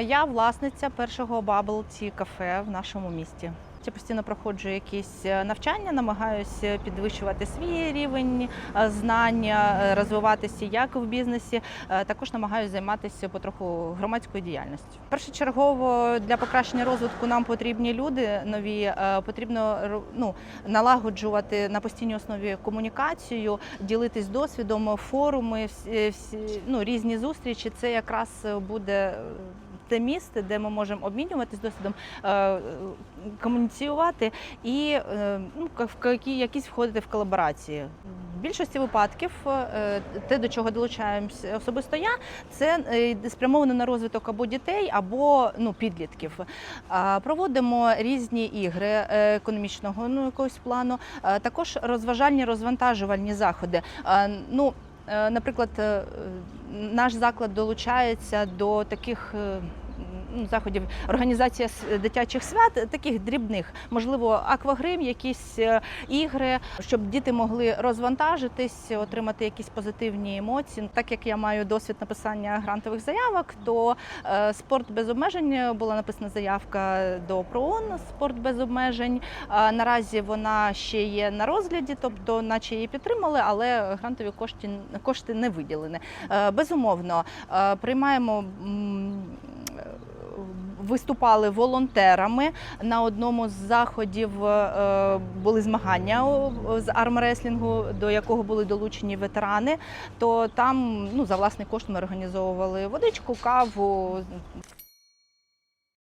Е, Я власниця першого бабл ті кафе в нашому місті. Я постійно проходжу якісь е, навчання, намагаюся підвищувати свій рівень е, знання, е, розвиватися як в бізнесі. Е, Також намагаюся займатися потроху громадською діяльністю. Першочергово для покращення розвитку нам потрібні люди нові. Е, Потрібно ну, налагоджувати на постійній основі комунікацію, ділитись досвідом, форуми, всі, всі ну, різні зустрічі. Це якраз буде. Те місце, де ми можемо обмінюватись досвідом, е, е, комуніціювати і е, ну, в якісь входити в колаборації. В більшості випадків те, до чого долучаємося особисто я, це спрямовано на розвиток або дітей, або ну, підлітків. Проводимо різні ігри економічного ну, якогось плану, також розважальні розвантажувальні заходи. Ну, наприклад, наш заклад долучається до таких. Ну, Заходів організація дитячих свят, таких дрібних, можливо, аквагрим, якісь е, ігри, щоб діти могли розвантажитись, отримати якісь позитивні емоції. Так як я маю досвід написання грантових заявок, то е, спорт без обмежень була написана заявка до ПРООН спорт без обмежень. Наразі вона ще є на розгляді, тобто, наче її підтримали, але грантові кошти, кошти не виділені. Е, Безумовно, приймаємо. Е, Виступали волонтерами на одному з заходів. е, Були змагання з армреслінгу, до якого були долучені ветерани. То там ну за власний кошт ми організовували водичку, каву,